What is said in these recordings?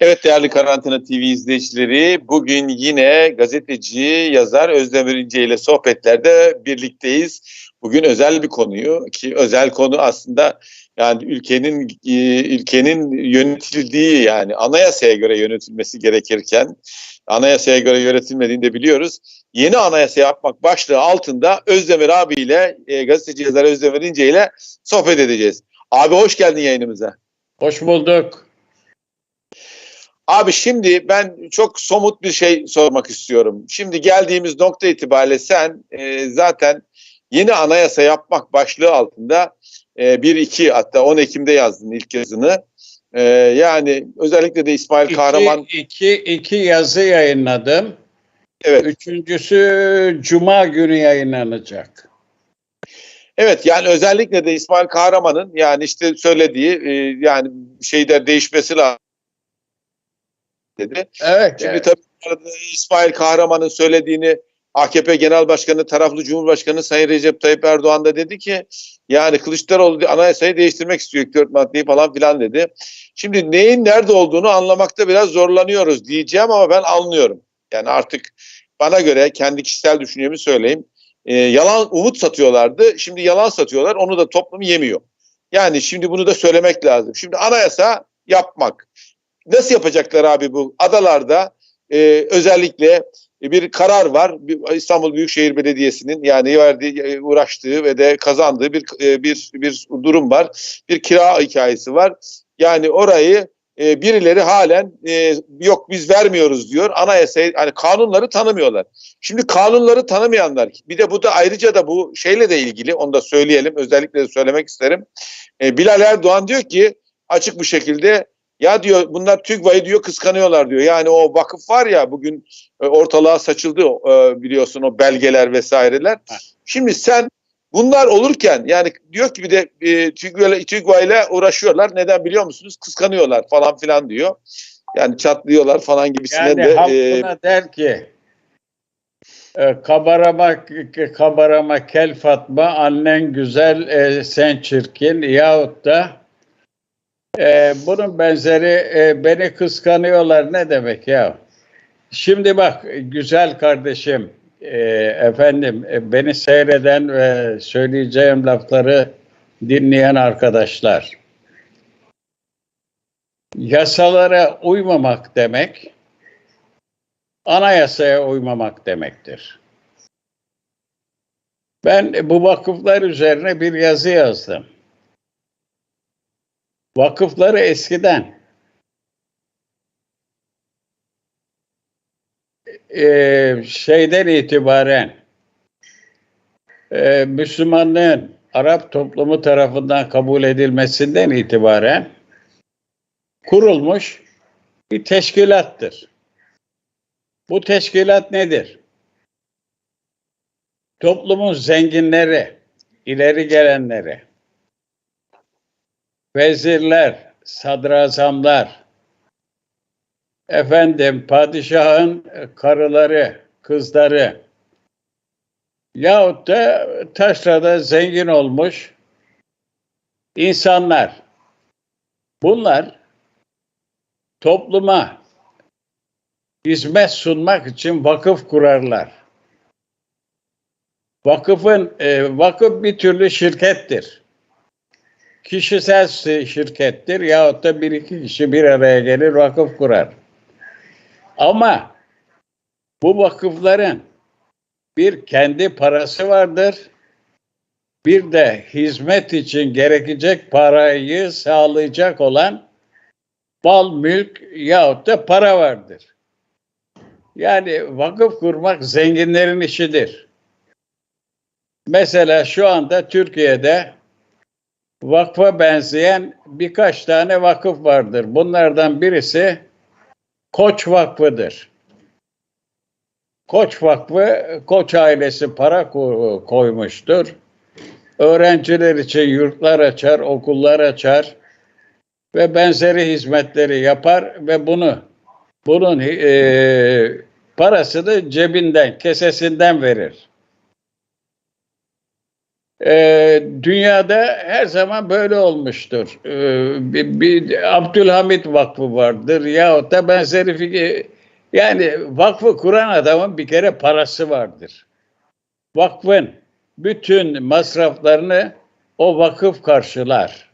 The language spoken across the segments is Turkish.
Evet değerli Karantina TV izleyicileri bugün yine gazeteci yazar Özdemir İnce ile sohbetlerde birlikteyiz. Bugün özel bir konuyu ki özel konu aslında yani ülkenin e, ülkenin yönetildiği yani anayasaya göre yönetilmesi gerekirken anayasaya göre yönetilmediğini de biliyoruz. Yeni anayasa yapmak başlığı altında Özdemir abiyle e, gazeteci yazar Özdemir İnce ile sohbet edeceğiz. Abi hoş geldin yayınımıza. Hoş bulduk. Abi şimdi ben çok somut bir şey sormak istiyorum. Şimdi geldiğimiz nokta itibariyle sen e, zaten yeni anayasa yapmak başlığı altında e, 1-2 hatta 10 Ekim'de yazdın ilk yazını. E, yani özellikle de İsmail İki, Kahraman. iki, iki yazı yayınladım. Evet. Üçüncüsü Cuma günü yayınlanacak. Evet yani özellikle de İsmail Kahraman'ın yani işte söylediği e, yani şeyler değişmesi lazım dedi. Evet. Şimdi evet. tabii İsmail Kahraman'ın söylediğini AKP Genel Başkanı, taraflı Cumhurbaşkanı Sayın Recep Tayyip Erdoğan da dedi ki yani Kılıçdaroğlu anayasayı değiştirmek istiyor ilk dört maddeyi falan filan dedi. Şimdi neyin nerede olduğunu anlamakta biraz zorlanıyoruz diyeceğim ama ben anlıyorum. Yani artık bana göre kendi kişisel düşüncemi söyleyeyim. Ee, yalan umut satıyorlardı. Şimdi yalan satıyorlar. Onu da toplum yemiyor. Yani şimdi bunu da söylemek lazım. Şimdi anayasa yapmak. Nasıl yapacaklar abi bu adalarda e, özellikle bir karar var İstanbul Büyükşehir Belediyesi'nin yani verdiği uğraştığı ve de kazandığı bir bir bir durum var. Bir kira hikayesi var. Yani orayı e, birileri halen e, yok biz vermiyoruz diyor. Anayasayı hani kanunları tanımıyorlar. Şimdi kanunları tanımayanlar bir de bu da ayrıca da bu şeyle de ilgili onu da söyleyelim özellikle de söylemek isterim. E, Bilal Erdoğan diyor ki açık bir şekilde ya diyor bunlar TÜGVA'yı diyor kıskanıyorlar diyor. Yani o vakıf var ya bugün e, ortalığa saçıldı e, biliyorsun o belgeler vesaireler. Şimdi sen bunlar olurken yani diyor ki bir de e, TÜGVA ile uğraşıyorlar. Neden biliyor musunuz? Kıskanıyorlar falan filan diyor. Yani çatlıyorlar falan gibisinden yani de. halkına E, der ki e, kabarama, kabarama kel Fatma annen güzel e, sen çirkin yahut da e, bunun benzeri e, beni kıskanıyorlar ne demek ya? Şimdi bak güzel kardeşim, e, efendim e, beni seyreden ve söyleyeceğim lafları dinleyen arkadaşlar. Yasalara uymamak demek, anayasaya uymamak demektir. Ben bu vakıflar üzerine bir yazı yazdım. Vakıfları eskiden e, şeyden itibaren e, Müslümanlığın Arap toplumu tarafından kabul edilmesinden itibaren kurulmuş bir teşkilattır. Bu teşkilat nedir? Toplumun zenginleri, ileri gelenleri, vezirler, sadrazamlar, efendim padişahın karıları, kızları yahut da taşrada zengin olmuş insanlar. Bunlar topluma hizmet sunmak için vakıf kurarlar. Vakıfın e, vakıf bir türlü şirkettir kişisel şirkettir yahut da bir iki kişi bir araya gelir vakıf kurar. Ama bu vakıfların bir kendi parası vardır. Bir de hizmet için gerekecek parayı sağlayacak olan bal, mülk yahut da para vardır. Yani vakıf kurmak zenginlerin işidir. Mesela şu anda Türkiye'de vakfa benzeyen birkaç tane vakıf vardır. Bunlardan birisi Koç Vakfı'dır. Koç Vakfı, Koç ailesi para koymuştur. Öğrenciler için yurtlar açar, okullar açar ve benzeri hizmetleri yapar ve bunu bunun e, parasını cebinden, kesesinden verir. Ee, dünyada her zaman böyle olmuştur. Ee, bir, bir Abdülhamit Vakfı vardır yahut da benzeri fikir. Yani vakfı kuran adamın bir kere parası vardır. Vakfın bütün masraflarını o vakıf karşılar.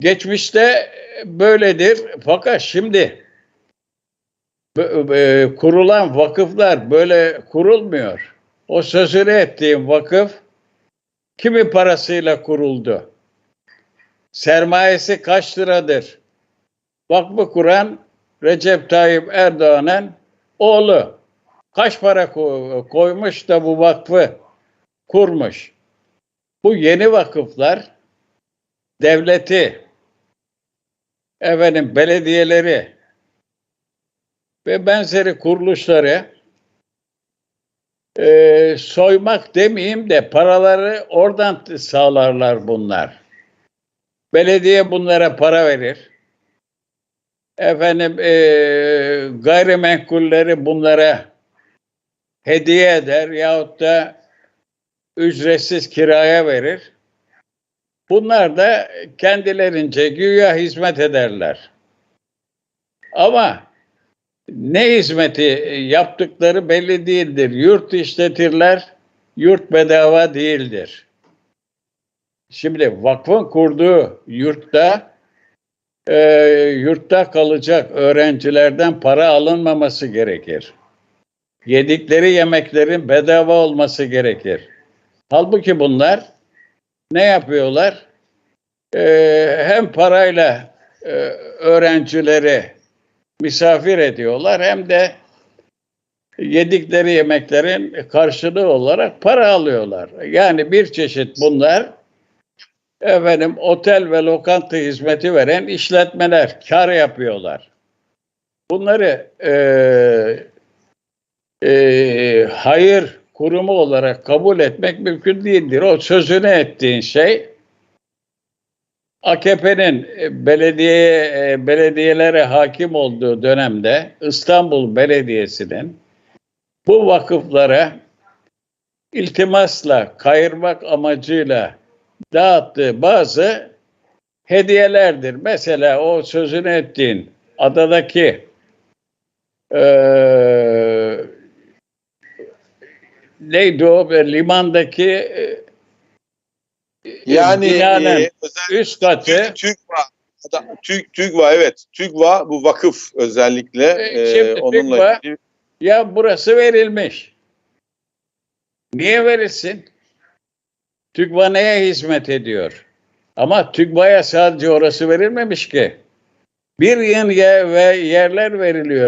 Geçmişte böyledir fakat şimdi b- kurulan vakıflar böyle kurulmuyor. O sözünü ettiğim vakıf kimi parasıyla kuruldu? Sermayesi kaç liradır? Vakfı kuran Recep Tayyip Erdoğan'ın oğlu. Kaç para ko- koymuş da bu vakfı kurmuş? Bu yeni vakıflar devleti, efendim belediyeleri ve benzeri kuruluşları e, soymak demeyeyim de paraları oradan sağlarlar bunlar. Belediye bunlara para verir. Efendim e, gayrimenkulleri bunlara hediye eder yahut da ücretsiz kiraya verir. Bunlar da kendilerince güya hizmet ederler. Ama ne hizmeti yaptıkları belli değildir. Yurt işletirler, yurt bedava değildir. Şimdi vakfın kurduğu yurtta e, yurtta kalacak öğrencilerden para alınmaması gerekir. Yedikleri yemeklerin bedava olması gerekir. Halbuki bunlar ne yapıyorlar? Ee, hem parayla e, öğrencileri misafir ediyorlar hem de yedikleri yemeklerin karşılığı olarak para alıyorlar. Yani bir çeşit bunlar efendim otel ve lokanta hizmeti veren işletmeler kar yapıyorlar. Bunları e, e, hayır kurumu olarak kabul etmek mümkün değildir. O sözünü ettiğin şey AKP'nin e, belediye e, belediyelere hakim olduğu dönemde İstanbul Belediyesi'nin bu vakıflara iltimasla kayırmak amacıyla dağıttığı bazı hediyelerdir. Mesela o sözünü ettiğin adadaki eee neydi o limandaki e, Yani e, üst katı TÜGVA, Ada- Tü- TÜGVA evet. TÜGVA bu vakıf özellikle E, e, şimdi onunla TÜGVA- ilgili ya burası verilmiş. Niye verilsin? TÜGVA neye hizmet ediyor? Ama TÜGVA'ya sadece orası verilmemiş ki. Bir yıl ye- ve yerler veriliyor.